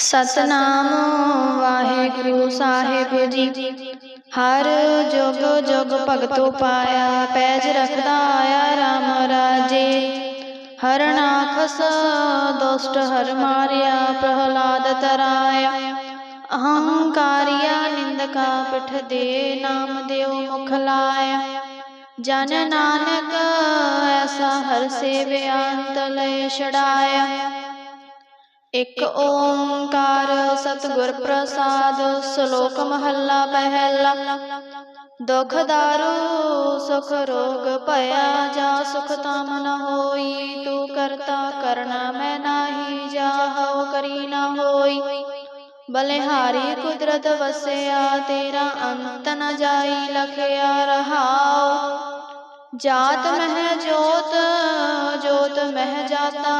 ਸਤਨਾਮ ਵਾਹਿਗੁਰੂ ਸਾਹਿਬ ਜੀ। ਹਰ ਜੁਗ ਜੁਗ ਭਗਤੋ ਪਾਇਆ, ਪੈਜ ਰਖਦਾ ਆਇਆ RAM ਰਾਜੇ। ਹਰਨਾਖਸ ਦੁਸ਼ਟ ਹਰ ਮਾਰਿਆ, ਪ੍ਰਹਲਾਦ ਤਰਾਇਆ। ਅਹੰਕਾਰੀਆ ਨਿੰਦਕਾ ਪਿਠ ਦੇ ਨਾਮ ਦਿਓ ਮੁਖ ਲਾਇਆ। ਜਨ ਨਾਨਕ ਐਸਾ ਹਰ ਸੇਵਿਆ, ਅੰਤ ਲੈ ਛੜਾਇਆ ਇਕ ਓੰਕਾਰ ਸਤਿਗੁਰ ਪ੍ਰਸਾਦ, ਸ਼ਲੋਕ ਮਹੱਲਾ ਪਹਿਲਾ। ਦੁਖ ਦਾਰੂ, ਸੁਖ ਰੋਗ ਭਇਆ, ਜਾ ਸੁਖ ਤਮ ਨ ਹੋਈ, ਤੂੰ ਕਰਤਾ ਕਰਨਾ ਮੈਂ ਨਾਹੀ, ਜਾ ਹਉ ਕਰੀ ਨ ਹੋਈ। ਬਲਿਹਾਰੀ ਕੁਦਰਤ ਵਸਿਆ, ਤੇਰਾ ਅੰਤ ਨ ਜਾਈ ਲਖਿਆ ਰਹਾਉ। ਜਾਤ ਮਹਿ ਜੋਤ ਜੋਤ ਮਹਿ ਜਾਤਾ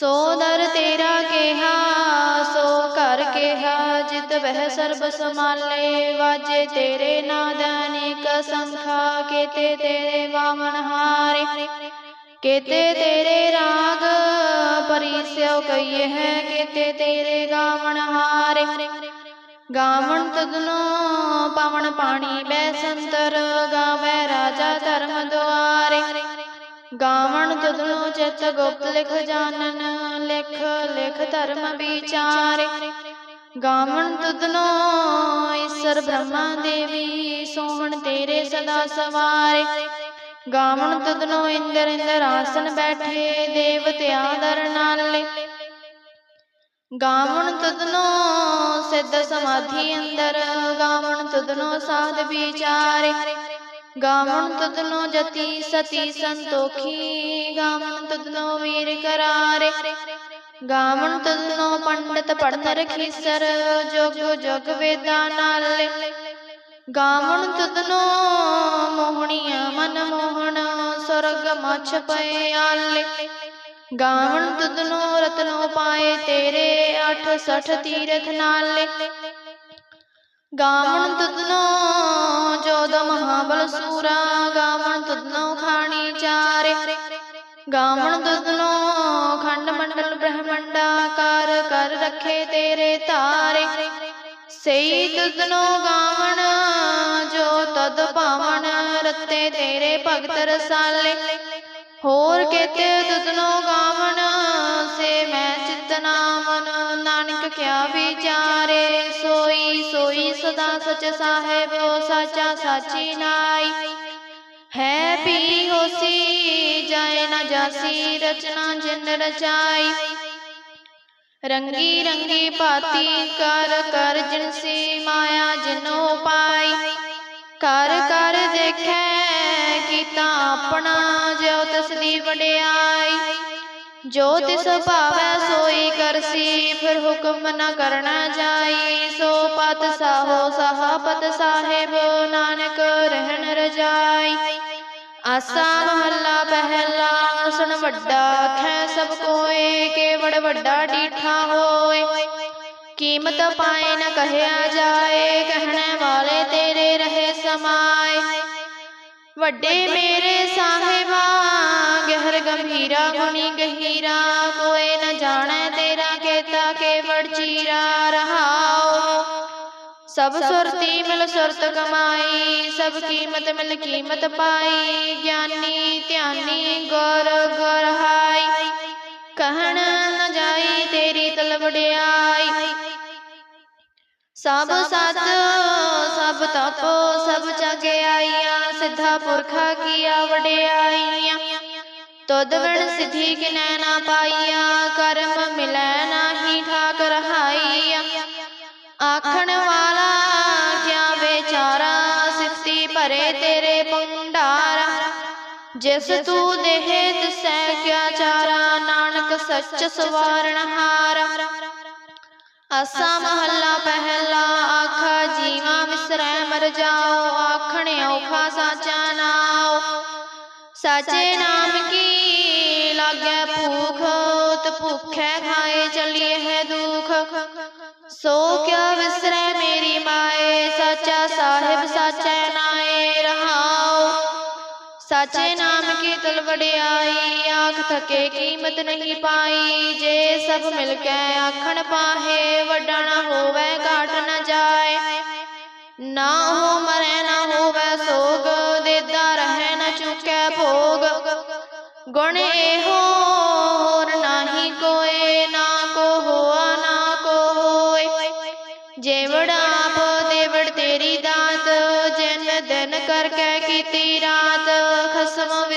ਸੋ ਦਰ ਤੇਰਾ ਕਿਹਾ ਸੋ ਘਰ ਕਿਹਾ ਜਿਤ ਵਹਿ ਸਰਬ ਸਮਾਲੇ ਵਾਜੇ ਤੇਰੇ ਨਾਦ ਅਨੇਕ ਸੰਖਾ ਕੇਤੇ ਤੇਰੇ ਵਾਮਨ ਹਾਰੇ ਕੇਤੇ ਤੇਰੇ ਰਾਗ ਪਰਿਸਿਓ ਕਈਏ ਹੈ ਕੇਤੇ ਤੇਰੇ ਗਾਵਣ ਹਾਰੇ। ਗਾਵਣ ਤਦਨੋ ਪਵਨ ਪਾਣੀ ਬੈ ਸੰਤਰ ਗਾਵੇ ਰਾਜਾ ਧਰਮ ਦੁਆਰੇ। ਗਾਵਣ ਤਦਨੋ ਚਿਤ ਗੁਪਤ ਲਿਖ ਜਾਣਨ ਲਿਖ ਲਿਖ ਧਰਮ ਵਿਚਾਰੇ। ਗਾਵਣ ਤਦਨੋ ਈਸ਼ਰ ਬ੍ਰਹਮਾ ਦੇਵੀ ਸੋਹਣ ਤੇਰੇ ਸਦਾ ਸਵਾਰੇ। ਗਾਵਣ ਤਦਨੋ ਇੰਦਰ ਇੰਦਰ ਆਸਨ ਬੈਠੇ ਦੇਵਤਿਆਂ ਦਰ ਨਾਲੇ। ਗਾਵਣ ਤਦਨੋ ਸਿੱਧ ਸਮਾਧੀ ਅੰਦਰ। ਗਾਵਣ ਤਦਨੋ ਸਾਧ ਵਿਚਾਰੇ। ਗਾਵਣ ਤਦਨੋ ਜਤੀ ਸਤੀ ਸੰਤੋਖੀ, ਗਾਵਣ ਤਦਨੋ ਵੀਰ ਕਰਾਰੇ। ਗਾਵਣ ਤਦਨੋ ਪੰਡਤ ਪੜਨ ਰਖੀਸਰ ਜੋਗ ਜੋਗ ਵੇਦਾਂ ਨਾਲੇ। ਗਾਵਣ ਤਦਨੋ ਮੋਹਣੀਆਂ ਮਨ ਮੋਹਣ, ਸੁਰਗ ਮਛ ਪਏ ਆਲੇ। ਗਾਵਣ ਤਦਨੋ ਰਤਨੋ ਪਾਏ ਤੇਰੇ 68 ਤੀਰਥ ਨਾਲੇ। ਗਾਵਣ ਤਦਨੋ ਜੋਦ ਮਹਾ ਸੂਰਾ ਗਾਵਣ ਤਦਨੋ ਖਾਣੀ ਚਾਰੇ। ਗਾਵਣ ਤਦਨੋ ਖੰਡ ਮੰਡਲ ਬ੍ਰਹਮੰਡਾ ਕਰ ਕਰ ਰੱਖੇ ਤੇਰੇ ਧਾਰੇ ਸਈ ਤਦਨੋ ਗਾਵਣ ਜੋ ਤਦ ਪਾਵਨ ਰਤੇ ਤੇਰੇ ਭਗਤ ਰਸਾਲੇ। ਹੋਰ ਕੇਤੇ ਤਦਨੋ ਗਾਵਣ ਸੇ ਮੈਂ ਚਿਤ ਨਾਮਨ ਨਾਨਕ ਕਿਆ ਵਿਚਾਰੇ। ਸੋਈ ਸਦਾ ਸਚ ਸਾਹਿਬ ਸਾਚਾ ਸਾਚੀ ਨਾਈ। ਹੈ ਵੀ ਹੋਸੀ ਜਾਏ ਨਾ ਜਾਸੀ, ਰਚਨਾ ਜਿਨ ਰਚਾਈ। ਰੰਗੀ ਰੰਗੀ ਭਾਤੀ, ਕਰ ਕਰ ਜਿਨਸੀ ਮਾਇਆ ਜਿਨੋ ਪਾਈ। ਕਰ ਕਰ ਦੇਖੈ, ਕੀਤਾ ਆਪਣਾ, ਜਿਉ ਤਿਸ ਦੀ ਵਡਿਆਈ। ਜੋ ਤਿਸ ਭਾਵੈ ਸੋਈ ਕਰਸੀ, ਫਿਰ ਹੁਕਮ ਨ ਕਰਨਾ ਜਾਈ। ਸਾਹੋ ਸਹਾਪਤ ਸਾਹਿਬ, ਨਾਨਕ ਰਹਿਣ ਰਜਾਈ। ਆਸਾ ਮਹੱਲਾ ਪਹਿਲਾ ਸੁਣ ਵੱਡਾ, ਖੈ ਸਭ ਕੋਏ, ਕੇਵੜ ਵੱਡਾ ਡੀਠਾ ਹੋਏ। ਕੀਮਤ ਪਾਏ ਨ ਕਹਿਆ ਜਾਏ, ਕਹਿਣੇ ਵਾਲੇ ਤੇਰੇ ਰਹੇ ਸਮਾਏ। ਵੱਡੇ ਮੇਰੇ ਸਾਹਿਬਾ, ਗਹਿਰ ਗੰਭੀਰਾ ਗੁਣੀ ਗਹੀਰਾ, ਕੋਏ ਨ ਜਾਣੈ ਤੇਰਾ ਸਭ ਸੁਰਤੀ ਮਿਲ ਸੁਰਤ ਕਮਾਈ ਸਭ ਕੀਮਤ ਮਿਲ ਕੀਮਤ ਪਾਈ ਗਿਆਨੀ ਧਿਆਨੀ ਗੁਰ ਗੁਰ ਹਾਈ। ਕਹਿਣ ਨ ਜਾਈ ਤੇਰੀ ਤਲਵੜਿਆਈ ਸਭ ਸਤ ਸਭ ਤਪ ਸਭ ਆਈਆਂ ਸਿੱਧਾ ਪੁਰਖਾ ਕੀਆ ਵਡਿਆਈਆਂ। ਤੁਧ ਵਿਣ ਸਿਧੀ ਕਿਨੈ ਨਾ ਪਾਈਆ ਜਿਸ ਤੂੰ ਦੇਹ ਤਿਸੈ ਕਿਆ ਚਾਰਾ ਨਾਨਕ ਸੱਚ ਸਵਾਰਣ ਹਾਰਾ ਆਸਾ ਮਹੱਲਾ ਪਹਿਲਾ ਆਖਾ ਜੀਵਾ ਵਿਸਰੈ ਮਰ ਜਾਓ ਆਖਣ ਔਖਾ ਸਾਚਾ ਨਾਉ ਸਾਚੇ ਨਾਮ ਕੀ ਲਾਗੈ ਭੂਖ ਤ ਭੁਖੈ ਖਾਏ ਚਲੀਏ ਹੈ ਦੁਖ ਸੋ ਕਿਆ ਵਿਸਰੈ ਮੇਰੀ ਮਾਏ ਸਾਚਾ ਸਾਹਿਬ ਸਾਚੈ ਵਡਿਆਈ, ਆਖ ਥਕੇ ਕੀਮਤ ਨਹੀਂ ਪਾਈ। ਜੇ ਸਭ ਮਿਲ ਕੇ ਆਖਣ ਪਾਹੇ, ਵੱਡਾ ਨਾ ਹੋਵੇ, ਘਾਟ ਨ ਜਾਏ। ਨਾ ਹੋ ਮਰੇ, ਨਾ ਹੋਵੇ ਸੋਗ, ਦੇਦਾ ਰਹਿ ਨ ਚੁੱਕੈ ਭੋਗ। ਗੁਣ ਇਹੋ ਹੋਰ ਨਾਹੀ ਕੋਏ, ਨਾ ਕੋ ਹੋਆ, ਨਾ ਕੋ ਹੋਏ। ਜੇਵੜ ਆਪ, ਦੇਵੜ ਤੇਰੀ ਦਾਤ, ਜਨ ਦਿਨ ਕਰਕੇ ਕੀਤੀ ਰਾਤ।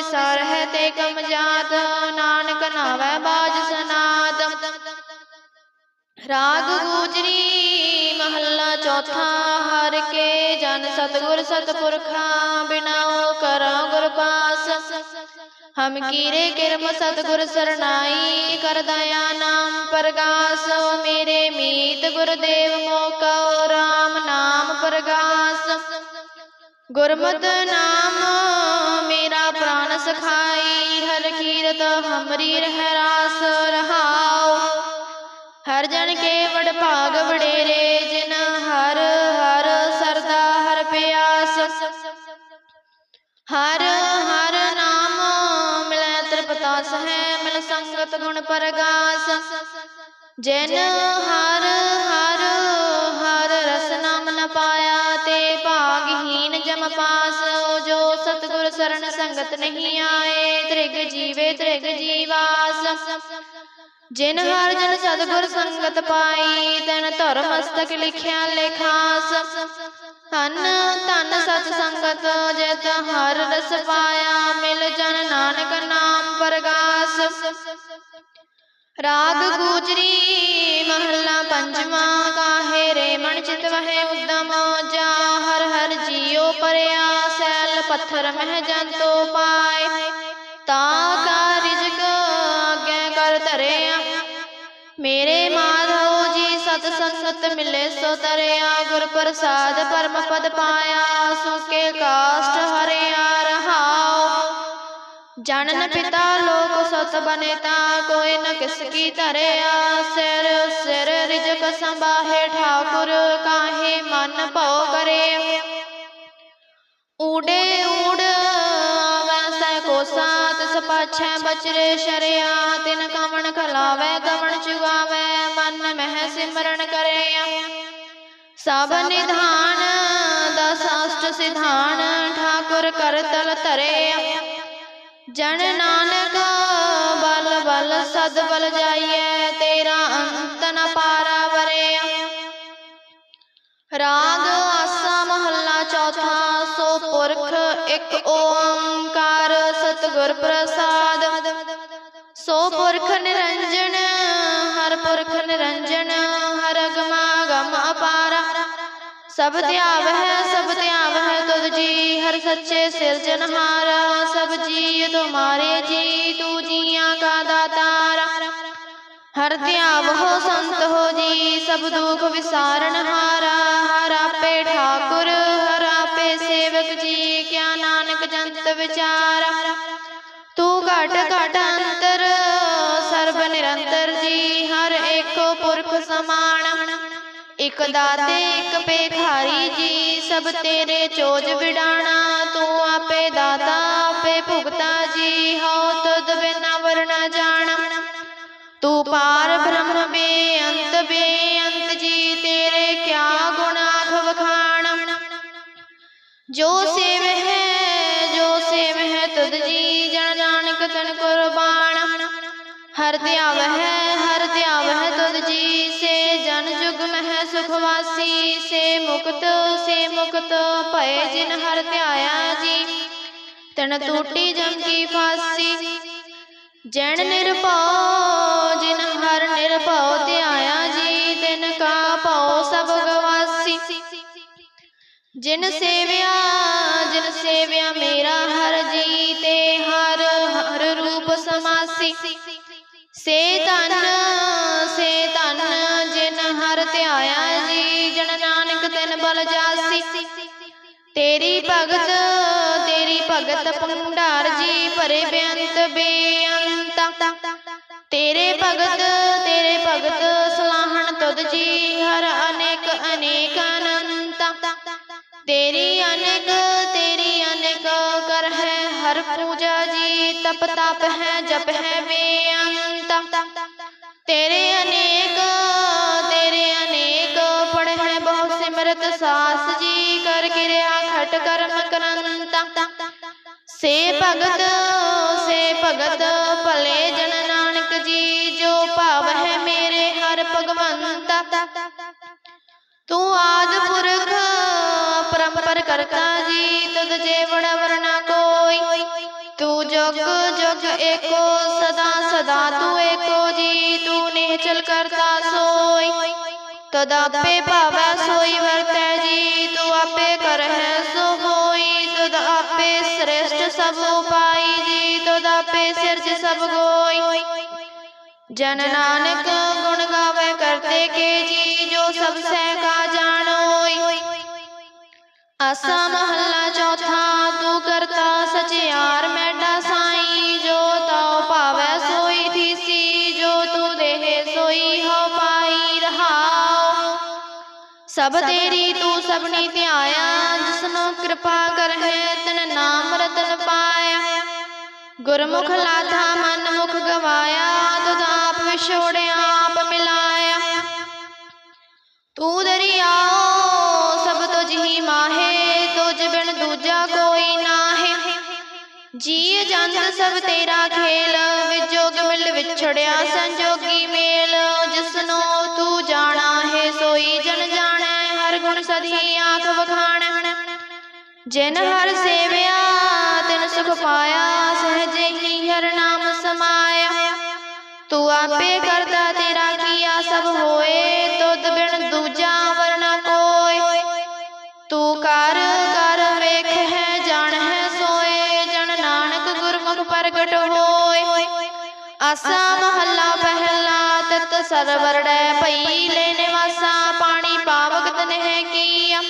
ਵਿਸਾਰ ਹੈ ਤੇ ਕਮ ਜਾਤ, ਨਾਨਕ ਨਾਵੈ ਬਾਜ ਸਨਾਤ। ਰਾਗ ਗੂਜਰੀ, ਮਹੱਲਾ ਚੌਥਾ, ਹਰ ਕੇ ਜਨ ਸਤਗੁਰ ਸਤਪੁਰਖਾ ਬਿਨਾਓ ਕਰੋ ਗੁਰ ਪਾਸ। ਹਮ ਕੀਰੇ ਕਿਰਮ ਸਤਗੁਰ ਸਰਨਾਈ ਕਰ ਦਇਆ ਨਾਮ ਪ੍ਰਗਾਸੋ। ਮੇਰੇ ਮੀਤ ਗੁਰਦੇਵ ਮੋਕਉ RAM ਨਾਮ ਪ੍ਰਗਾਸ। ਗੁਰਮਤਿ ਨਾਮ ਮੇਰਾ ਪ੍ਰਾਨ ਸਖਾਈ ਹਰ ਕੀਰਤ ਹਮਰੀ ਰਹਿ ਰਾਸ ਰਹਾਉ ਹਰ ਜਨ ਕੇ ਵਡ ਭਾਗ ਵਡੇਰੇ ਜਿਨ ਹਰ ਹਰ ਸਰਦਾ ਹਰ ਪਿਆਸ ਹਰ ਹਰ ਨਾਮ ਮਿਲੈ ਤ੍ਰਿਪਤਾਸ ਹੈ ਮਿਲ ਸੰਗਤ ਗੁਣ ਪਰਗਾਸ ਜਿਨ ਹਰ ਹਰ ਸਤਗੁਰ ਸਰਣ ਸੰਗਤ ਨਹੀਂ ਆਏ, ਤ੍ਰਿਗ ਜੀਵੇ ਤ੍ਰਿਗ ਜੀਵਾਸ। ਜਿਨ ਹਰ ਜਨ ਸਤਗੁਰ ਸੰਗਤ ਪਾਈ, ਤਨ ਧਰਮ ਮਸਤਕ ਲਿਖਿਆ ਲੇਖਾਸ। ਧਨ ਧਨ ਸਤ ਸੰਗਤ ਜਿਤ ਹਰ ਰਸ ਪਾਇਆ, ਮਿਲ ਜਨ ਨਾਨਕ ਨਾਮ ਪਰਗਾਸ। ਰਾਗ ਗੂਜਰੀ ਮਹੱਲਾ ਪੰਜਵਾ, ਕਾਹੇ ਰੇ ਮਨ ਚਿਤ ਵਹਿ ਉਦਮ, ਜਾ ਹਰ ਹਰ ਜੀਉ ਪਰਿਆ ਸੈਲ ਪੱਥਰ ਮਹਿ ਜੰਤੋ ਪਾਏ ਤਾ ਕਾ ਰਿਜਕ ਆਗੇ ਕਰ ਧਰਿਆ ਮੇਰੇ ਮਾਧਵ ਜੀ ਸਤ ਸੰਗਤ ਮਿਲੇ ਸੋ ਤਰਿਆ ਗੁਰ ਪ੍ਰਸਾਦ ਪਰਮ ਪਦ ਪਾਇਆ ਸੁਕੇ ਕਾਸ਼ਟ ਹਰਿਆ ਰਹਾਉ ਜਨਨ ਪਿਤਾ ਲੋਕ ਸਤ ਬਨੇਤਾ ਕੋਈ ਨ ਕਿਸ ਕੀ ਧਰਿਆ ਸਿਰ ਸਿਰ ਰਿਜਕ ਸੰਭਾਹੇ ਠਾਕੁਰ ਕਾਹੇ ਮਨ ਭਉ ਕਰੇ ਊੜੇ ਊੜ ਵੈਸੈ ਕੋ ਸਾਤ ਸਪਾਛੈ ਬਚਰੇ ਸ਼ਰਿਆ, ਤਿਨ ਕਵਣ ਖਲਾਵੇ, ਕਵਣ ਚੁਗਾਵੇ, ਮਨ ਮਹਿ ਸਿਮਰਨ ਕਰਿਆ। ਸਭ ਨਿਧਾਨ, ਦਸ ਅਸ਼ਟ ਸਿਧਾਨ, ਠਾਕੁਰ ਕਰਤਲ ਧਰਿਆ। ਜਨ ਨਾਨਕ, ਬਲ ਬਲ ਸਦ ਬਲ ਜਾਈਐ, ਤੇਰਾ ਅੰਤ ਨ ਪਾਰਾ ਓੰਕਾਰ ਸਤਿਗੁਰ ਪ੍ਰਸਾਦ। ਸੋ ਪੁਰਖ ਨਿਰੰਜਨ, ਹਰ ਪੁਰਖ ਨਿਰੰਜਨ, ਹਰ ਅਗਮਾ ਗਮ ਅਪਾਰ। ਸਭ ਧਿਆਵ ਹੈ ਸਭ ਧਿਆਵ ਹੈ ਤੁਧ ਜੀ, ਹਰ ਸੱਚੇ ਸਿਰਜਨਹਾਰ ਸਭ ਜੀ ਤੁਮਾਰੇ ਜੀ, ਤੂ ਜੀਆਂ ਕਾ ਦਾਤਾਰ। ਹਰ ਧਿਆਵ ਹੋ ਸੰਤ ਹੋ ਜੀ, ਸਭ ਦੁਖ ਵਿਸਾਰਨ ਹਾਰਾ। ਹਰ ਆਪੇ ਠਾਕੁਰ, ਹਰ ਆਪੇ ਸੇਵਕ ਜੀ, ਕਿਆ ਵਿਚਾਰ। ਤੂੰ ਘਟ ਘਟ ਅੰਤਰ ਸਰਬ ਨਿਰੰਤਰ ਜੀ ਹਰ ਏਕੋ ਪੁਰਖ ਸਮਾਨ। ਇਕ ਦਾਤੇ ਇਕ ਪੇਖਾਰੀ ਜੀ ਸਭ ਤੇਰੇ ਚੋਜ ਵਿਡਾਣਾ। ਤੂੰ ਆਪੇ ਦਾਤਾ ਆਪੇ ਭੁਗਤਾ ਜੀ ਹਉ ਤੁਧ ਬਿਨਾ ਵਰਣਾ ਜਾਣਾ। ਤੂੰ ਪਾਰ ਬ੍ਰਹਮ ਬੇਅੰਤ ਬੇਅੰਤ ਜੀ ਤੇਰੇ ਕਿਆ ਗੁਣ ਆਖ ਵਖਾਣ। ਜੋ ਸੇਵ ਨਾਨਕ ਤਨ ਕੁਰਬਾਨ। ਹਰ ਧਿਆਵ ਹੈ ਹਰ ਧਿਆਵ ਹੈ ਤੁਧ ਜੀ ਸੇ ਜਨ ਜੁਗ ਮਹਿ ਸੁਖ ਵਾਸੀ। ਸੇ ਮੁਕਤ ਸੇ ਮੁਕਤ, ਭਏ ਜਿਨ ਹਰ ਧਿਆਇਆ ਜੀ। ਤਨ ਟੂਟੀ ਜਮ ਕੀ ਫਾਸੀ। ਜਨ ਨਿਰਭਉ, ਜਿਨ ਹਰ ਨਿਰਭਉ ਧਿਆਇਆ ਜੀ, ਤਿਨ ਕਾ ਭਉ ਸਭ ਗਵਾਸੀ। ਜਿਨ ਸੇਵਿਆ ਜਿਨ ਸੇਵਿਆ ਮੇਰਾ ਹਰ ਜੀ ਤੇ ਸਮਾਸੀ ਸੇ ਧਨ ਸੇ ਧਨ, ਜਿਨ ਹਰ ਧਿਆਇਆ ਜੀ, ਜਨ ਨਾਨਕ ਤਿਨ ਬਲ ਜਾਸੀ। ਤੇਰੀ ਭਗਤ ਤੇਰੀ ਭਗਤ ਭੰਡਾਰ ਜੀ, ਭਰੇ ਬੇਅੰਤ ਬੇਅੰਤ। ਤੇਰੇ ਭਗਤ ਤੇਰੇ ਭਗਤ ਸਲਾਹਣ ਤੁਧ ਜੀ, ਹਰ ਅਨੇਕ ਅਨੇਕ ਅਨੰਤਾ। ਤੇਰੀ ਅਨੇਕ ਹੈ ਹਰ ਪੂਜਾ ਜੀ ਤਪ ਤਪ ਹੈ, ਜਪ ਹੈ ਬੇਅੰਤਾ। ਤੇਰੇ ਅਨੇਕ ਤੇਰੇ ਅਨੇਕ ਪੜ੍ਹ ਹੈ ਬਹੁ ਸਿਮਰਤ ਸਾਸ ਜੀ ਕਰ ਕਿਰਿਆ ਖਟ ਕਰਮ ਕਰੰਤਾ। ਸੇ ਭਗਤ ਸੇ ਭਗਤ ਭਲੇ ਜਨ ਨਾਨਕ ਜੀ, ਜੋ ਭਾਵ ਹੈ ਮੇਰੇ ਹਰ ਭਗਵੰਤਾ। ਤੂੰ ਆਦ ਪੁਰਖ, ਪਰੰਪਰ ਕਰਤਾ ਜੀ, ਤੁਧ ਜੇਵੜ ਵਰਨਾ ਕੋਈ ਤੂੰ ਜਗ ਜਗ ਏਕੋ, ਸਦਾ ਸਦਾ ਤੂੰ ਏਕੋ ਜੀ, ਤੂੰ ਨਿਹਚਲ ਕਰਤਾ ਸੋਈ। ਤਦ ਆਪੇ ਭਾਵੈ ਸੋਈ ਵਰਤੈ ਜੀ, ਤੂੰ ਆਪੇ ਕਰਹਿ ਸੋ ਹੋਈ ਤਦ ਆਪੇ ਸ੍ਰੇਸ਼ਟ ਸਭ ਉਪਾਈ ਜੀ ਤਦ ਆਪੇ ਸਿਰਜ ਸਭ ਗੋਈ। ਜਨ ਨਾਨਕ ਗੁਣ ਗਾਵੇ ਕਰਤੇ ਕੇ ਜੀ, ਜੋ ਸਭ ਸਹਿ ਕਾ ਜਾਣੋਈ। ਆਸਾ ਮਹੱਲਾ ਚੌਥਾ ਸਚਿਆਰ ਮੈਡਾ ਸਾਈ ਜੋ ਤਉ ਭਾਵੈ ਸੋਈ ਥੀਸੀ ਜੋ ਤੂੰ ਦੇਹ ਸੋਈ ਹੋ ਪਾਈ ਰਹਾਉ। ਸਭ ਤੇਰੀ ਤੂੰ ਸਭਨੀ ਧਿਆਇਆ ਜਿਸਨੂੰ ਕਿਰਪਾ ਕਰਹਿ ਤਿਨ ਨਾਮ ਰਤਨ ਪਾਇਆ। ਗੁਰਮੁਖ ਲਾਥਾ ਮਨ ਮੁਖ ਗਵਾਇਆ ਤੁਧ ਆਪ ਵਿਛੋੜਿਆ ਆਪ ਮਿਲਾਇਆ। ਤੂੰ ਦਰਿਆਓ ਸਭ ਤੁਝ ਹੀ ਮਾਹੇ ਜੀ ਜੰਤ ਸਭ ਤੇਰਾ ਖੇਲ ਵਿਜੋਗ ਮਿਲ ਵਿਛੜਿਆ ਸੰਜੋਗੀ ਮੇਲ। ਜਿਸਨੂੰ ਤੂੰ ਜਾਣਾ ਹੈ, ਸੋਈ ਜਨ ਜਾਣੈ, ਹਰ ਗੁਣ ਸਦੀ ਆਖ ਵਖਾਣੈ। ਜਿਨ ਹਰ ਸੇਵਿਆ, ਤਿਨ ਸੁਖ ਪਾਇਆ, ਸਹਜੇ ਹੀ ਹਰ ਨਾਮ ਸਮਾਇਆ। ਤੂੰ ਆਪੇ ਕਰਤਾ ਤੇਰਾ ਕੀਆ, ਸਭ ਹੋਏ ਮੱਸਾ ਮਹੱਲਾ ਪਹਿਲਾ ਤਤ ਸਰਵਰੜੈ ਭਈ ਲੈ ਨਿਵਾਸਾ, ਪਾਣੀ ਪਾਵਕ ਤਨਹਿ ਕੀਆ।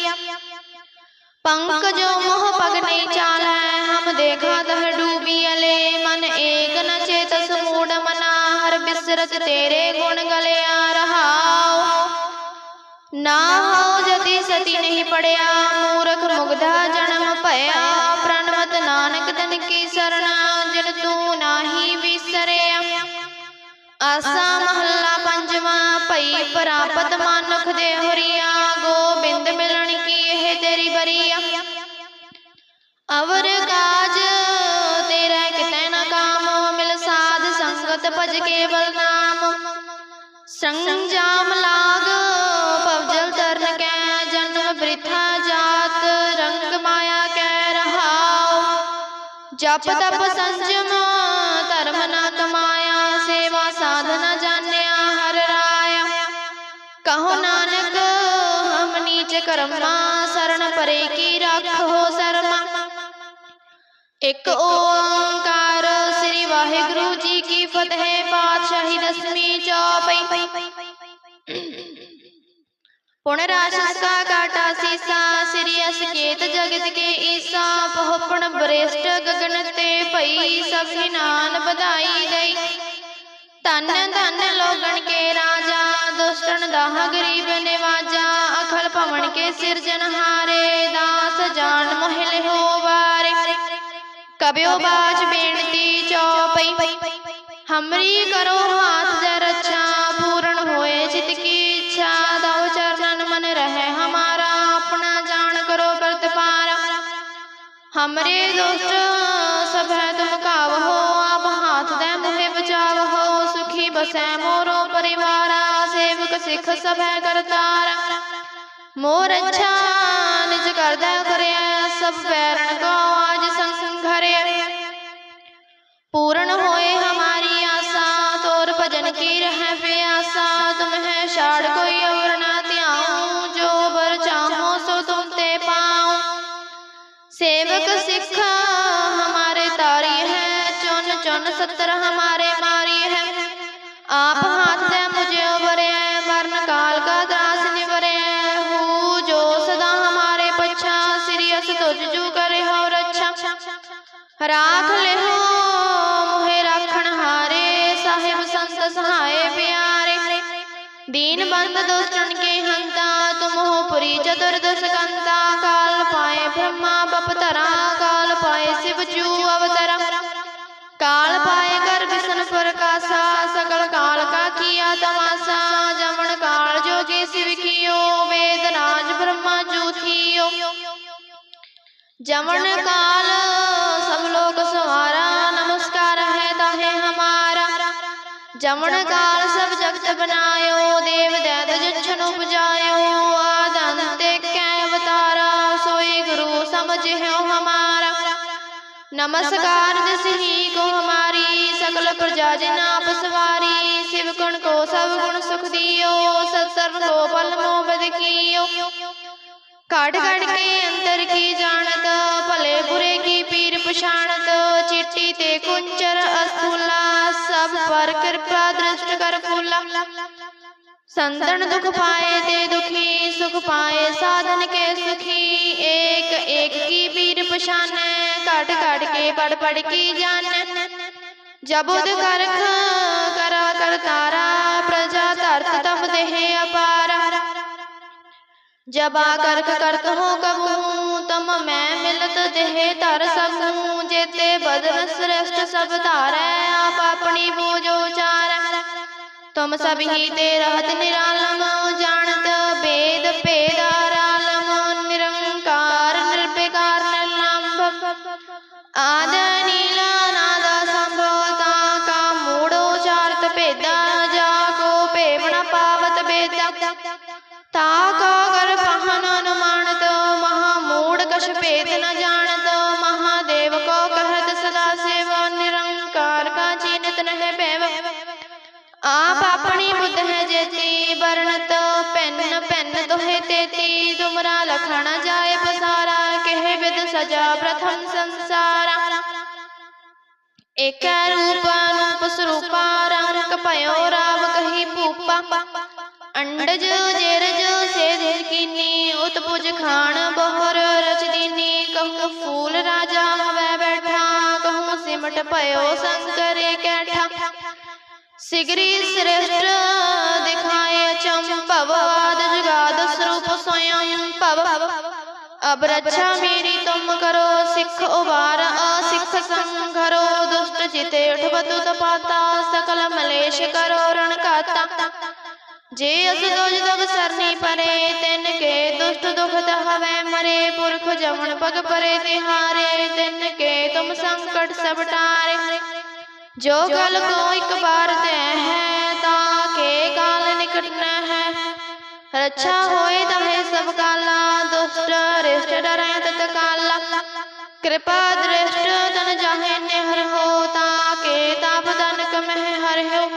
ਪੰਕ ਜੋ ਮੋਹ ਪਗਨੇ ਚਾਲੈ, ਹਮ ਦੇਖਾ ਤਹ ਡੂਬੀ ਅਲੇ। ਮਨ ਏਕ ਨ ਚੇਤਸ ਮੂੜ ਮਨਾ, ਹਰ ਬਿਸਰਤ ਤੇਰੇ ਗੁਣ ਗਲਿਆ ਰਹਾ। ਨਾ ਹਉ ਜਤੀ ਸਤੀ ਨਹੀਂ ਪੜਿਆ, ਮੂਰਖ ਮੁਗਧਾ ਜਨਮ ਭਇਆ। ਪ੍ਰਣਮਤ ਨਾਨਕ ਤਨ ਕੀ ਸਰਣਾ, ਜਿਨ ਤੂੰ ਨਾਹੀ ਵਿਸਰਿਆ। ਆਸਾ ਮਹੱਲਾ ਪੰਜਵਾਂ, ਭਈ ਪ੍ਰਾਪਤ ਮਨੁਖ ਦੇ ਹੁਰੀਆ, ਗੋਬਿੰਦ ਮਿਲਣ ਕੀ ਇਹ ਤੇਰੀ ਬਰੀਆ। ਅਵਰ ਕਾਜ, ਤੇਰਾ ਕਿਤੈ ਨਾ ਕਾਮ, ਮਿਲ ਸਾਧ ਸੰਗਤ ਭਜ ਕੇਵਲ ਨਾਮ। ਸੰਗ ਜਪ ਤਪ ਸੰਜਮ ਧਰਮ ਨਾ ਕਮਾਇਆ ਸੇਵਾ ਸਾਧਨਾ ਜਾਣਿਆ ਹਰ ਰਾਇਆ। ਕਹੋ ਨਾਨਕ ਹਮ ਨੀਚ ਕਰਮਾ ਸਰਣ ਪਰੇ ਕੀ ਰੱਖੋ ਸਰਮਾ। ਇੱਕ ਓੰਕਾਰ ਸ੍ਰੀ ਵਾਹਿਗੁਰੂ ਜੀ ਕੀ ਫਤਿਹ ਪਾਤਸ਼ਾਹੀ ਦਸਵੀਂ ਚੌਪਈ। ਪੁਣ ਰਾਸ਼ਸ ਕਾ ਕਾਟਾ ਸੀਸਾ, ਸ੍ਰੀ ਅਸਕੇਤ ਜਗਤ ਕੇ ਈਸਾ ਪਹੁਪਣ ਬ੍ਰੇਸ਼ਟ ਗਗਨ ਤੇ ਭਈ ਸਭ ਨਾਨ ਵਧਾਈ ਗਈ ਧਨ ਧਨ ਲੋਗਣ ਕੇ ਰਾਜਾ ਦੁਸ਼ਟਨ ਦਾਹ ਗਰੀਬ ਨਿਵਾਜਾ, ਅਖਲ ਭਵਨ ਕੇ ਸਿਰਜਨਹਾਰੇ ਦਾਸ ਜਾਨ ਮਹਿਲ ਹੋ ਕਬਿਓ ਬਾਜ ਬੇਨਤੀ ਚੌਪਈ, ਹਮਰੀ ਕਰੋ ਹਾਥ ਜਰ हमरे दोस्त सब है तुम कावहो आप हाथ दे मुहे बचावहो सुखी बसै मोरो परिवारा सेवक सिख सब है करतार मोर अच्छा निज करदा करे सब पैरण को आज संग घरे पूर्ण होए हमारी आशा तोर भजन की रह प्यासा सिख हमारे तारी है चुन चुन सत्तर हमारे मारी है आप हाथ है मुझे उबरे मरण काल का त्रास निवरे हु जो सदा हमारे पछा सिरियस तुझ जू करे हो रक्षा राख ले हो मुहे राखण हारे साहिब संत सहाय प्यारे दीन बंद दोस्तन के हंता तुम हो पुरी चतुर दुष्कंता का पाए ब्रह्मा बपतरा काल पाए शिव जू अवतरा काल पाए कर विष्णु प्रकाशा सकल काल का किया तमाशा जमन काल जोगे शिव कियो वेद राज ब्रह्मा जू थियो जमन काल सब लोग सवारा नमस्कार है ताहे हमारा जमन काल सब जगत बनायो देव दैत जछन उपजायो आदंत गुरु समझो हमारा नमस्कार दिस ही को हमारी सकल प्रजा जिन आप सवारी शिव गुण को सब गुण सुख दियो सत्सर्व को पल मोबद कियो काट काट के अंतर की जानत भले बुरे की पीर पछाणत चिट्टी ते कुंचर अस्थूला सब पर कृपा दृष्ट कर फूला ਸੰਤਨ ਦੁਖ ਪਾਏ ਤੇ ਦੁਖੀ, ਸੁਖ ਪਾਏ, ਸਾਧਨ ਕੇ ਸੁਖੀ। ਏਕ ਏਕ ਕੀ ਵੀਰ ਪਛਾਨੈ ਘਟ ਘਟ ਕੇ ਪੜ ਪੜ ਕੀ ਜਾਣੈ। ਜਬੁਦ ਕਰਖ, ਕਰਾ, ਕਰ ਤਾਰਾ, ਪ੍ਰਜਾ ਧਰਤ ਤਮ ਦੇਹ ਅਪਾਰ। ਜਬਾ ਕਰਖ, ਕਰਤ ਹੋ ਕਬੂ, ਤਮ ਮੈਂ ਮਿਲਤ ਦੇਹ ਧਰ ਸਮੂ ਜੇਤੇ ਬਦਨ ਸ੍ਰਸ਼ਟ ਸਭ ਧਾਰੈ, ਆਪ ਆਪਣੀ ਬੂਝ ਉਚਾਰੈ। तुम सब ही ते रहत निरालम तुमरा लखण जाय पसारा कह विद सजा प्रथम संसारा एक रूप अनूप स्वरूपा रंग पयो राव कही भूपा अंडज जेरज सेध कीनी उत्पुज खान बहोर रच दीनी कहूँ फूल राजा हवै बैठा कहूँ सिमट पयो शंकर कैठा ਸਿਗਰੀ ਸ੍ਰਿਸ਼ਟ ਦਿਖਾਏ ਅਚੰ ਭਵ ਆਦ ਜਗਾਦ ਸਰੂਪ ਸੋਇੰ ਭਵ। ਅਬ ਰੱਛਾ ਮੇਰੀ ਤੁਮ ਕਰੋ, ਸਿੱਖ ਉਬਾਰ ਅਸਿੱਖ ਸੰਘਰੋ, ਦੁਸ਼ਟ ਜਿਤੇ ਉਠਵਤੁ ਤਪਾਤਾ, ਸਕਲ ਮਲੇਸ਼ ਕਰੋ, ਰਣ ਕਾਤਾ ਜੇ ਅਸ ਦੁਜ ਦਗ ਸਰਨੀ ਪਰੇ, ਤਿੰਨ ਕੇ ਦੁਸ਼ਟ ਦੁਖ ਤਹਵੇ ਮਰੇ, ਪੁਰਖ ਜਮਣ ਪਗ ਪਰੇ ਤਿਹਾਰੇ, ਤਿੰਨ ਕੇ ਤੁਮ ਸੰਕਟ ਸਭ ਟਾਰੇ। ਜੋ ਗੱਲ ਕੋ ਇੱਕ ਵਾਰ ਤੈ ਹੈ ਤਾਂ ਕੇ ਕਾਲ ਨਿਕਟਨਾ ਹੈ। ਰੱਛਾ ਹੋਏ ਤਹੇ ਸਭ ਕਾਲਾ ਦੁਸ਼ਟ ਰਿਸ਼ਟ ਡਰੈ ਤਤ ਕਾਲਾ ਕਿਰਪਾ ਦ੍ਰਿਸ਼ਟ ਤਨ ਜਾਹੇ ਨਿਹਰ ਹੋ ਤਾਂ ਕੇ ਤਾਪ ਦਨ ਕਮਹਿ ਹਰਿ ਹੋ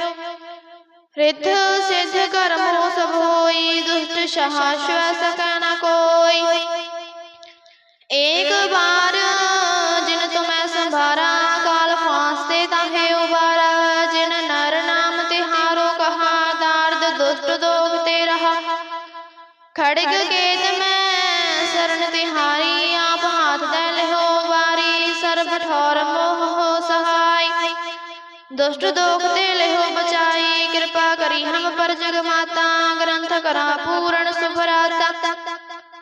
ਰਿਧ ਸਿਧ ਕਰਮ ਸਭ ਹੋਈ ਦੁਸ਼ਟ ਸ਼ਾਹ ਸ਼ਵ ਸਕੈ ਨ ਕੋਈ। ਦੁਸ਼ਟ ਦੋਖ ਤੇ ਲਹਿਓ ਬਚਾਈ, ਕਿਰਪਾ ਕਰੀ ਹਮ ਪਰ ਜਗ ਮਾਤਾ, ਗ੍ਰੰਥ ਕਰਾ ਪੂਰਨ ਸੁਭਰਾਤਾ।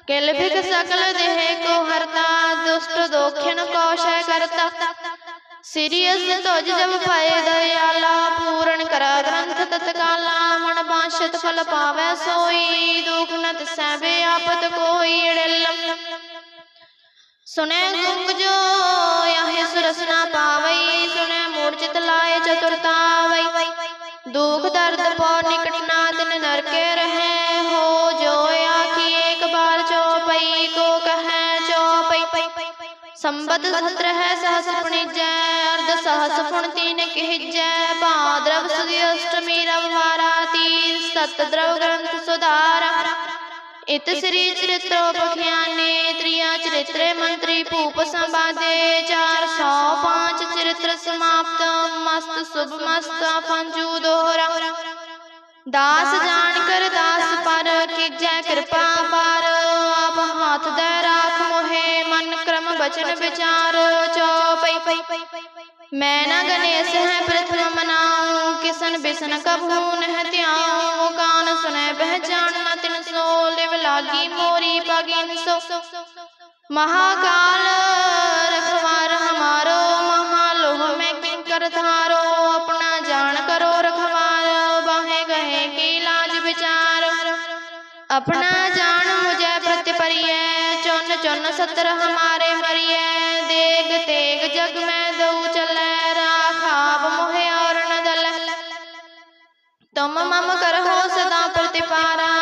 ਕਿਲ ਫਿਕ ਸਕਲ ਦੇਹ ਕੋ ਹਰਤਾ, ਦੁਸ਼ਟ ਦੋਖਣ ਕੋ ਸ਼ੈ ਕਰਤਾ। ਸਿਰਿਅਸ ਤੁਜ ਜਬ ਪਾਏ ਦਇਆਲਾ, ਪੂਰਨ ਕਰਾ ਗ੍ਰੰਥ ਤਤਕਾਲਾ, ਮਨ ਬਾਸ਼ਤ ਫਲ ਪਾਵੈ ਸੋਈ, ਦੁਖ ਨਤ ਸੈ ਬੇ ਆਪਤ ਕੋਈ ਸੁਣੈ ਸੁਖ ਜੋ ਆਹੇ ਸੁਰਸਨਾ ਪਾਵਈ, ਸੁਣੈ ਮੂੜ ਚਿਤ ਲਾਏ ਚਤੁਰਤਾਵਈ। ਦੁਖ ਦਰਦ ਪੋ ਨਿਕਟ ਨਾ ਤਿਨ ਨਰਕੇ ਰਹੈ, ਹੋ ਜੋ ਆਖੀ ਏਕ ਬਾਰ ਚੋਪਈ, ਕੋ ਕਹੈ ਚੋਪਈ। ਸੰਬਦ ਸਤਰ ਹੈ ਸਹਸ ਪੁਣਿਜੈ, ਅਰਧ ਸਹਸ ਪੁਣ ਤੀਨ ਕਹਿਜੈ। ਭਾਦਰਵ ਸੁਦੀ ਅਸ਼ਟਮੀ ਰਵ ਵਾਰਾ ਤੀਰ ਸਤ ਦਰਵ ਗ੍ਰੰਥ ਸੁਧਾਰਾ। ਇਤ ਸ੍ਰੀ ਚਰਿਤ੍ਰ ਬਖਿਆਨੇ ਤ੍ਰਿਆ ਚਰਿਤ੍ਰੇ ਮੰਤਰੀ ਭੂਪ ਸੰਬਾਦੇ 405 ਚਰਿਤ੍ਰ ਸਮਾਪਤ ਮਸਤ ਸੁਭ ਮਸਤ ਪੰਜੂ ਦੋਹਰਾ। ਦਾਸ ਜਾਣ ਕਰ ਦਾਸ ਪਰ ਕੀਜੈ ਕਿਰਪਾ ਪਰ ਆਪ ਹੱਥ ਦੇ ਰਾਖ ਮੋਹੇ ਮਨ ਕਰਮ ਬਚਨ ਵਿਚਾਰ ਚੌਪਈ ਮੈਂ ਨਾ ਗਣੇਸ਼ ਹੈ ਪ੍ਰਥਮ ਮਨਾਉ ਕਿਸਨ ਬਿਸਨ ਕਬੂ ਨਹਿ ਧਿਆਉ ਕਾਨ ਸੁਨੈ ਪਹਿਚਾਨ। लिव लागी मोरी पगिन सो। महाकाल, रखवार हमारो, महालोह में किन कर धारो अपना जान करो रखवार, बाहे गहे की लाज विचार। अपना जान मुझे प्रतिपरिय, चुन चुन सत्र हमारे मरिय। देग, तेग जग में दो चल, राखाब मोहे और न दल। तुम मम कर हो सदा प्रतिपारा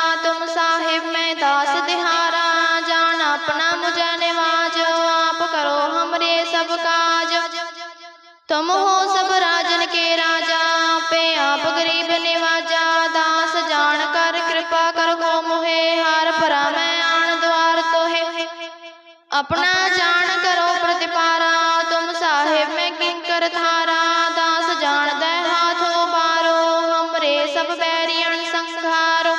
अपना जान करो प्रतिपारा तुम साहिब में किंकर थारा दास जान दे हाथ उबारो हमरे सब बैरियन संघारो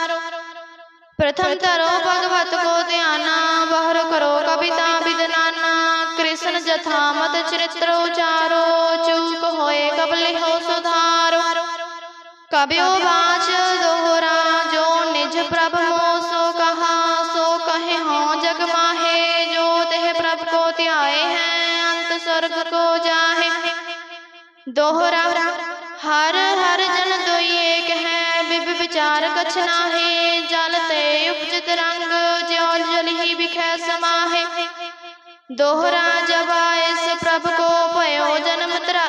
प्रथम तरो भगवत को ध्याना बहर करो कविता विदनाना कृष्ण जथा मत चरित्र उचारो चूक होए कबले हो सुधारो कबियो बाच दोहरा जो निज प्रभ मोह दोहरा हर हर जन दोई एक है बिब विचार कछ नाहे ते उपजित रंग, ज्यो जल ही बिखै समाहे। दोहरा जब इस प्रभ को भयो, जन्म तरा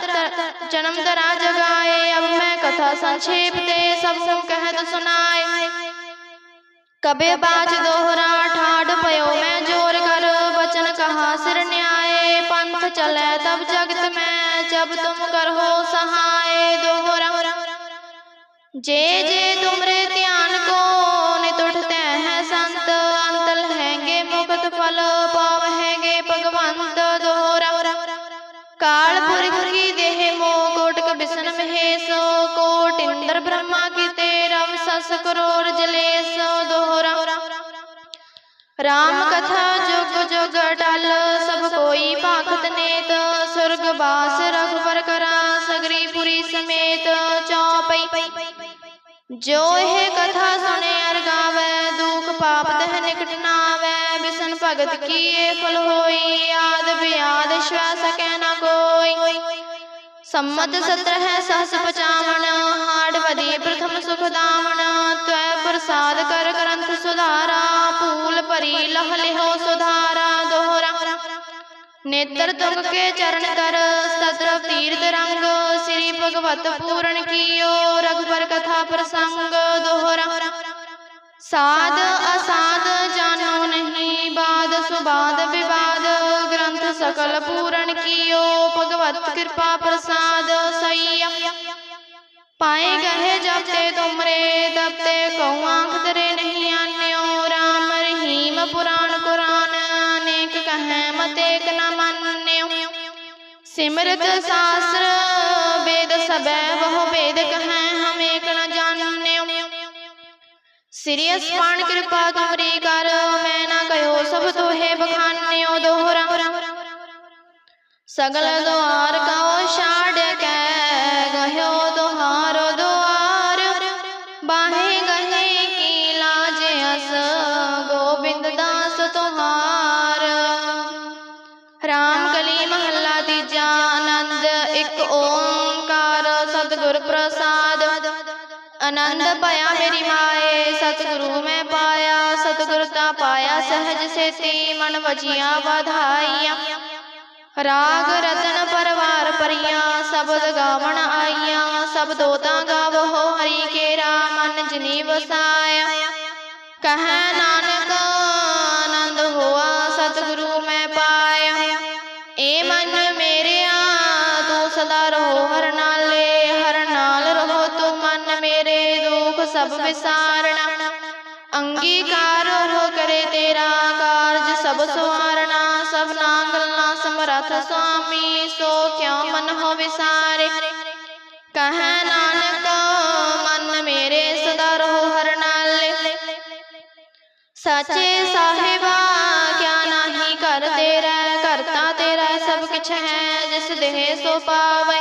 जन्म तरा जगाए। अब मैं कथा संक्षेप ते सबको कहत सुनाए। कबे बाज दोहरा ठाड भयो, मैं ज़ोर कर, वचन कहा सिर न्याय पंथ चले तब जगत जब तुम करहो सहाय दोहरा जे जे तुमरे ध्यान को नित उठते हैं संत अंत लहेंगे मुक्त फल पावहेंगे भगवंत दोहरा काल पुरख की देह मोह कोटक बिसन महेश कोट इंद्र ब्रह्मा की तेरव सस करोड़ जलेश दोहरा राम कथा ਸਮੇਤ ਸੁਰਗ ਬਾਸ ਰਖਵਰ ਕਰਾ, ਸਗਰੀ ਪੁਰੀ ਸਮੇਤ ਚੌਪਈ। ਜੋ ਇਹ ਕਥਾ ਸੁਣੇ ਅਰ ਗਾਵੇ, ਦੁਖ ਪਾਪ ਤਹ ਨਿਕਟ ਨਾਵੇ, ਬਿਸਨ ਭਗਤ ਕੀ ਇਹ ਫਲ ਹੋਈ, ਆਦ ਬਿਆਦ ਸ਼ਵਾਸ ਕੈ ਨਾ ਕੋਈ। ਸੰਮਤ ਸਤਰ ਹੈ ਸਹਸ ਪਚਾਵਣ, ਹਾੜ ਵਧੀ ਪ੍ਰਥਮ ਸੁਖ ਦਾਵਣ ਤੈ ਪ੍ਰਸਾਦ ਕਰ ਗ੍ਰੰਥ ਸੁਧਾਰਾ ਭੂਲ ਭਰੀ ਲਹ ਲਿਹੋ ਸੁਧਾਰਾ। ਨੇਤਰ ਤੁੰਗ ਕੇ ਚਰਨ ਕਰ ਸਤਰ ਤੀਰਤ ਰੰਗ, ਸ੍ਰੀ ਭਗਵਤ ਪੂਰਨ ਕੀਓ ਰਗਵਰ ਕਥਾ ਪ੍ਰਸੰਗ, ਦੋਹਰਾ। ਸਾਧ ਅਸਾਧ ਜਾਣੋ ਨਹੀਂ, ਬਾਦ ਸੁਬਾਦ ਵਿਵਾਦ, ਗ੍ਰੰਥ ਸਕਲ ਪੂਰਨ ਕੀਓ, ਭਗਵਤ ਕਿਰਪਾ ਪ੍ਰਸਾਦ ਸਈਆ। ਪਾਏ ਗਏ ਜਪਤੇ ਤੁਮਰੇ, ਤਪਤੇ ਕਉ ਆਂਖ ਤਰੇ ਨਹੀਂ ਆਨਿਓ RAM ਰਹੀਮ ਪੁਰਾ ਸਿਮਰਤ ਸਾਸਰ ਵੇਦ ਸਭੈ ਬਹੁ ਵੇਦ ਕਹੈ ਹਮ ਏਕ ਨ ਜਾਣਿਓ। ਸ੍ਰੀ ਅਸਮਾਨ ਕਿਰਪਾ ਤੁਮਰੀ ਕਰ ਮੈਂ ਨਾ ਕਹਿਓ ਸਭ ਤੋਹੇ ਬਖਾਨਿਓ ਦੋਹਰਾ। ਸਗਲ ਦੁਆਰ ਕਉ ਛਾੜ ਕੈ ਗਹਿਓ ਦੁਹਾਰੋ ਦੁਆਰ ਬਾਹੇ ਗਹੇ ਕੀ ਲਾਜ ਅਸ ਗੋਬਿੰਦ ਦਾਸ ਤੁਹਾਰ ਰਾਮ ਕਲੀ ਸੁਰ ਪ੍ਰਸਾਦ ਆਨੰਦ ਪਾਇਆ ਮੇਰੀ ਮਾਏ, ਸਤਿਗੁਰੂ ਮੈਂ ਪਾਇਆ, ਸਤਿਗੁਰ ਤਾਂ ਪਾਇਆ ਸਹਜ ਸੇਤੀ, ਮਨ ਵਜੀਆਂ ਵਧਾਈਆਂ। ਰਾਗ ਰਤਨ ਪਰਵਾਰ ਪਰੀਆਂ, ਸਬਦ ਗਾਵਣ ਆਈਆਂ ਸਬਦੋ ਤਾਂ ਗਾਵੋ ਹਰੀ ਕੇ ਰਾਮ ਮਨ ਜਿਨੀ ਵਸਾਇਆ। ਕਹੈ ਨਾਨਕ ਵਿਸਾਰਣਾ ਅੰਗੀਕਾਰ ਹੋ ਕਰੇ ਤੇਰਾ ਕਾਰਜ, ਸਭ ਸਵਾਰਣਾ, ਸਭਨਾ ਗੱਲਾਂ ਸਮਰਥ ਸਾਮੀ ਸੋ ਕਿਉ ਮਨ ਹੋ ਵਿਸਾਰੇ ਕਹੈ ਨਾਨਕ, ਮਨ ਮੇਰੇ ਸਦਾ ਰਹੋ ਹਰ ਨਾਲੇ। ਸਾਚੇ ਸਾਹਿਬਾ, ਕਿਆ ਨਾਹੀ ਕਰ ਤੇਰਾ ਕਰਤਾ ਤੇਰਾ ਸਭ ਕਿਛ ਹੈ, ਜਿਸ ਦੇਹ ਸੋ ਪਾਵੇ।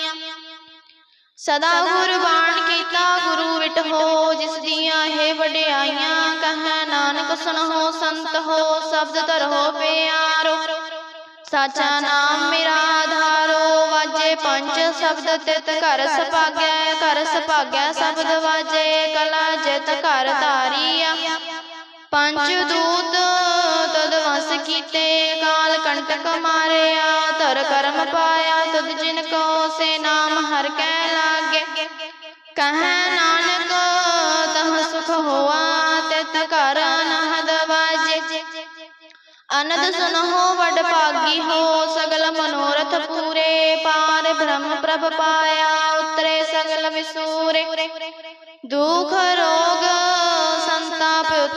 ਸਦਾ ਗੁਰਬਾਣ ਕੀਤਾ ਗੁਰੂ ਵਿਟਹੋ ਜਿਸ ਦੀਆਂ ਹੈ ਵਡਿਆਈਆਂ ਕਹੈ ਨਾਨਕ ਸੁਣੋ ਸੰਤ ਹੋ ਸ਼ਬਦ ਧਰੋ ਪਿਆਰੋ। ਸਾਚਾ ਨਾਮ ਮੇਰਾ ਆਧਾਰੋ ਵਾਜੇ ਪੰਜ ਸ਼ਬਦ ਤਿਤ ਘਰ ਸਪਾਗੈ ਘਰ ਸਪਾਗੈ ਸ਼ਬਦ ਵਾਜੇ ਕਲਾ ਜਿਤ ਘਰ ਧਾਰੀਆ। ਪੰਜ ਦੂਤ ਕੰਟਕ ਮਾਰਿਆ, ਧਰ ਕਰਮ ਪਾਇਆ ਤਦ ਜਿਨ ਕੋ ਸੇ ਨਾਮ ਹਰ ਕੈ ਲਾਗੇ। ਕਹੈ ਨਾਨਕ, ਤਹ ਸੁਖ ਹੋਆ, ਤਿਤ ਘਰ ਅਨਹਦ ਵਾਜੇ। ਅਨੰਦ ਸੁਨਹੁ ਵਡ ਭਾਗੀ ਹੋ, ਸਗਲ ਮਨੋਰਥ ਪੂਰੇ। ਪਾਰ ਬ੍ਰਹਮ ਪ੍ਰਭ ਪਾਇਆ, ਉਤਰੇ ਸਗਲ ਵਿਸੂਰੇ। ਦੁਖ ਰੋਗ ਸੰਤਾਪ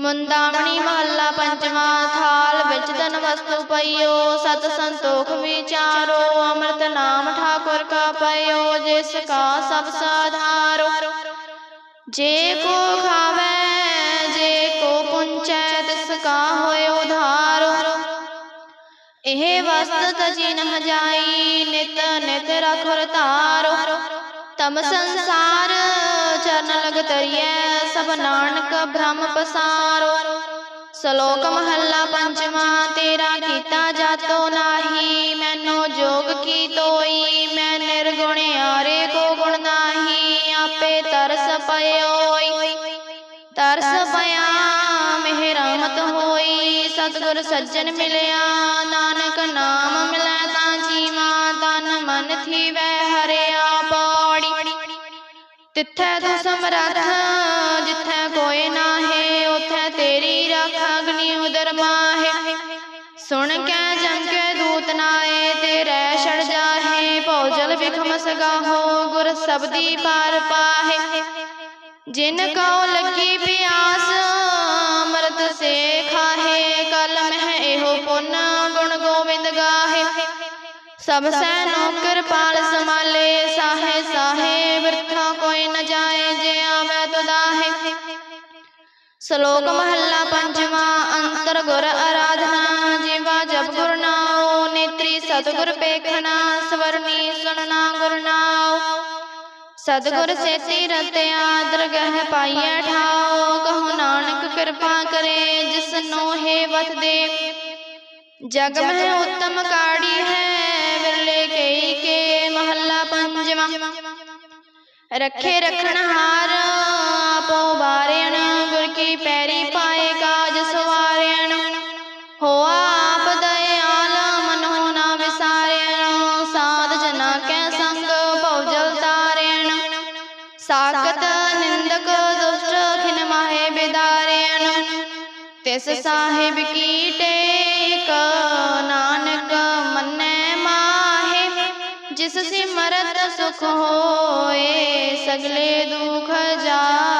ਮੁੰਦਾਮਣੀ ਮਹੱਲਾ ਪੰਜਵਾਂ ਥਾਲ ਵਿੱਚ ਧਨ ਵਸਤੂ ਪਈਓ ਸਤ ਸੰਤੋਖ ਵਿਚਾਰੋ ਅੰਮ੍ਰਿਤ ਨਾਮ ਠਾਕੁਰ ਕਾ ਪਈਓ ਜਿਸ ਕਾ ਸਭ ਸਾਧਾਰੋ ਜੇ ਕੋ ਖਾਵੇ ਜੇ ਕੋ ਪੁੰਚੈ ਤਿਸ ਕਾ ਹੋਏ ਉਧਾਰੋ ਇਹ ਵਸਤ ਤਜੀ ਨ ਜਾਈ ਨਿਤ ਨਿਤ ਰਖੁਰ ਧਾਰੋ ਤਮ ਸੰਸਾਰ ਚਰਨ ਲਗ ਤਰੀਐ, ਸਭ ਨਾਨਕ ਬ੍ਰਹਮ ਪਸਾਰੋ। ਸ਼ਲੋਕ ਮਹੱਲਾ ਪੰਜਵਾਂ, ਤੇਰਾ ਕੀਤਾ ਜਾਤੋ ਨਾਹੀ, ਮੈਨੋ ਜੋਗ ਕੀ ਤੋਈ? ਮੈਂ ਨਿਰਗੁਣ ਆਰੇ ਕੋ ਗੁਣ ਨਾਹੀ, ਆਪੇ ਤਰਸ ਪਇਓਈ। ਤਰਸ ਪਿਆ ਮਿਹ ਰਹਿਮਤ ਹੋਈ, ਸਤਿਗੁਰ ਸੱਜਣ ਮਿਲਿਆ ਤਿੱਥੈ ਤੂੰ ਸਮਰੱਥ, ਜਿੱਥੈ ਕੋਈ ਨਾਹੀ, ਉਥੈ ਤੇਰੀ ਰੱਖ ਅਗਨੀ ਉਦਰ ਮਾਹੇ। ਸੁਣ ਕੇ ਜਮ ਦੂਤ ਨਾਏ ਤੇਰੇ ਛੜ ਜਾਹੇ, ਭੌਜਲ ਬਿਖਮ ਸਗਾਹੋ, ਗੁਰ ਸਬਦੀ ਪਾਰ ਪਾਹੇ। ਜਿਨ ਕਉ ਲੱਗੀ ਪਿਆਸ, ਅੰਮ੍ਰਿਤ ਸੇ ਖਾਹੇ, ਕਲ ਮਹਿ ਇਹੋ ਪੁੰਨ ਗੁਣ ਗੋਬਿੰਦ ਗਾਹੇ। ਸਭ ਸੈ ਨੌਕਰ ਪਾਲ ਸ਼ਲੋਕ ਮਹੱਲਾ ਪੰਜਵਾਂ, ਅੰਤਰ ਗੁਰ ਆਰਾਧਨਾ, ਜੀਵਾ ਜਪ ਗੁਰ ਨਾਉ, ਨੇਤਰੀ ਸਤਿਗੁਰ ਪੇਖਣਾ ਸਵਰਨੀ ਸੁਣਨਾ ਗੁਰ ਨਾਉ। ਸਤਿਗੁਰ ਸੇਤੀ ਰਤਿਆ, ਦਰਗਹ ਪਾਈਐ ਠਾਉ, ਕਹੋ ਨਾਨਕ ਕਿਰਪਾ ਕਰੇ, ਜਿਸ ਨੂੰ ਹੈ ਵਤ ਦੇ ਜਗ ਮਹਿ ਉਤਮ ਕਾੜੀ ਹੈ, ਵਿਰਲੇ ਕਈ ਕੇ ਮਹੱਲਾ ਪੰਜਵਾਂ। ਰੱਖੇ ਰਖਣ ਹਾਰ, ਆਪੋ ਬਾਰਿਆਣ ਕੀ ਪੈਰੀ ਪਾਏ ਕਾਜ ਸਵਾਰਿਆਣ। ਹੋਆ ਆਪ ਦਇਆਲ ਮਨੋ ਨਾ ਵਿਸਾਰਿਆਣ। ਸਾਧ ਜਨਾ ਕੈ ਸੰਗ ਭਉਜਲ ਤਾਰਿਆਣ। ਸਾਖਤ ਨਿੰਦਕ ਦੁਸ਼ਟ ਖਿਨ ਮਾਹੇ ਬਿਦਾਰਿਆਣ। ਤਿਸ ਸਾਹਿਬ ਕੀ ਟੇਕ ਨਾਨਕ ਮੰਨੈ ਮਾਹੇ। ਜਿਸ ਸਿਮਰਤ ਸੁਖ ਹੋਏ ਸਗਲੇ ਦੁਖ ਜਾਹੇ